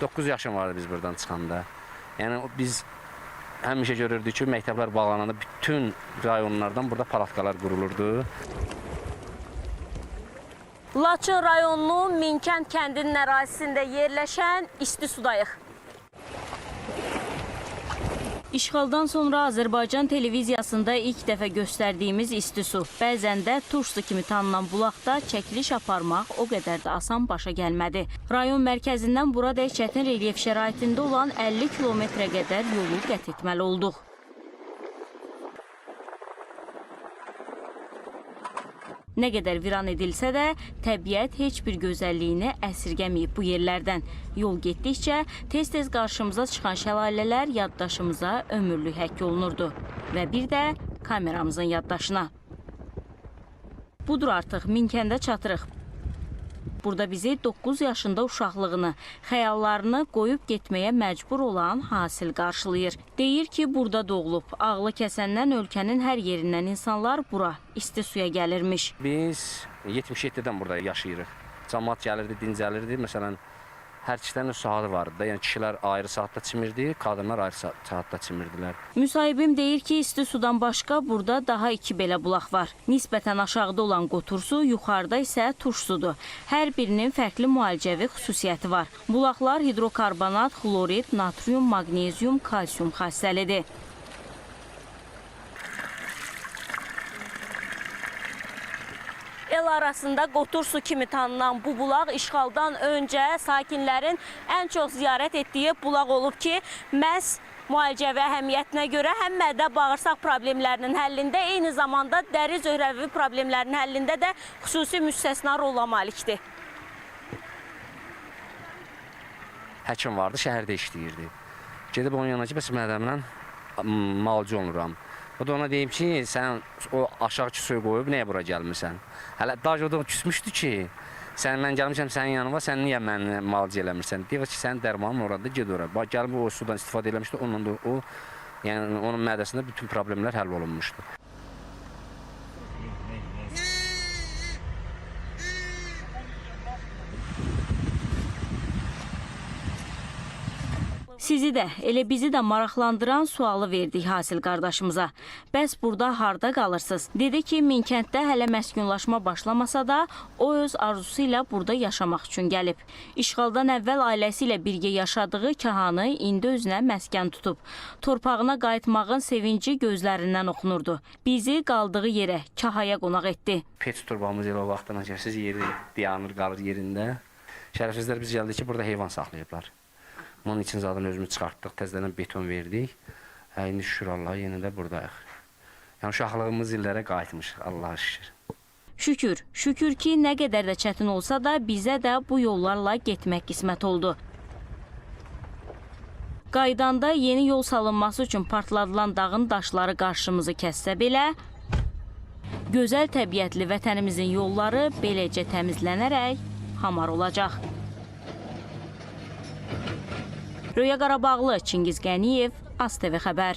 9 yaşım vardı biz buradan çıxanda. Yəni biz həmişə görürdük ki, məktəblər bağlananda bütün rayonlardan burada palatkalar qurulurdu. Laçın rayonunun Minkənd kəndinin ərazisində yerləşən isti sudayıq. İşğaldan sonra Azərbaycan televiziyasında ilk dəfə göstərdiyimiz isti su, bəzən də turş su kimi tanınan bulaqda çəkiliş aparmaq o qədər də asan başa gəlmədi. Rayon mərkəzindən buradək çətin relyef şəraitində olan 50 kilometrə qədər yolu qət etməli olduq. Nə qədər viran edilsə də, təbiət heç bir gözəlliyini əsirgəməyib bu yerlərdən. Yol getdikcə tez-tez qarşımıza çıxan şəlalələr yaddaşımıza ömürlük həkk olunurdu və bir də kameramızın yaddaşına. Budur artıq Minkəndə çatırıq. Burada bizi 9 yaşında uşaqlığını, xəyallarını qoyub getməyə məcbur olan Hasil qarşılayır. Deyir ki, burada doğulub. Ağlı kəsəndən ölkənin hər yerindən insanlar bura isti suya gəlirmiş. Biz 77-dən burada yaşayırıq. Cəmaət gəlirdi, dincəlirdi. Məsələn, hər öz saatı vardı da. Yəni kişilər ayrı saatda çimirdi, qadınlar ayrı sa- saatda çimirdilər. Müsahibim deyir ki, isti sudan başqa burada daha iki belə bulaq var. Nisbətən aşağıda olan qotur su, yuxarıda isə turş. Hər birinin fərqli müalicəvi xüsusiyyəti var. Bulaqlar hidrokarbonat, xlorid, natrium, maqnezium, kalsium xassəlidir. El arasında qotur su kimi tanınan bu bulaq işğaldan öncə sakinlərin ən çox ziyarət etdiyi bulaq olub ki, məhz müalicəvi əhəmiyyətinə görə həm mədə bağırsaq problemlərinin həllində, eyni zamanda dəri zöhrəvi problemlərinin həllində də xüsusi müstəsna rola malikdir. Həkim vardı, şəhərdə işləyirdi. Gedib onun yanına ki, bəs mədəmlə malcı oluram. O da ona deyib ki, sən o aşağıki suyu qoyub nəyə bura gəlmirsən? Hələ daj o da küsmüşdü ki, sən mən gəlmişəm sənin yanıma, sən niyə məni malcı eləmirsən? Deyir ki, sənin dərmanın orada, get ora. Bax gəlib o sudan istifadə eləmişdi, onunla da o yəni onun mədəsində bütün problemlər həll olunmuşdu. Sizi də, elə bizi də maraqlandıran sualı verdik Hasil qardaşımıza. Bəs burada harda qalırsınız? Dedi ki, Minkənddə hələ məskunlaşma başlamasa da, o öz arzusu ilə burada yaşamaq üçün gəlib. İşğaldan əvvəl ailəsi ilə birgə yaşadığı Kahanı indi özünə məskən tutub. Torpağına qayıtmağın sevinci gözlərindən oxunurdu. Bizi qaldığı yerə, Kahaya qonaq etdi. Pet turbamız elə o vaxtdan gəlsiz yeri dayanır, qalır yerində. Şərəfsizlər biz gəldik ki, burada heyvan saxlayıblar. Onun için zaten özümüz çıxartdıq, təzədən beton verdik. Hə, şükür Allaha yenə də buradayıq. Yəni uşaqlığımız illərə qayıtmışıq, Allaha şükür. Şükür, şükür ki, nə qədər də çətin olsa da bizə də bu yollarla getmək qismət oldu. Qaydanda yeni yol salınması üçün partladılan dağın daşları qarşımızı kəssə belə, gözəl təbiətli vətənimizin yolları beləcə təmizlənərək hamar olacaq. Röya Qarabağlı, Çingiz Qəniyev, ASTV xəbər.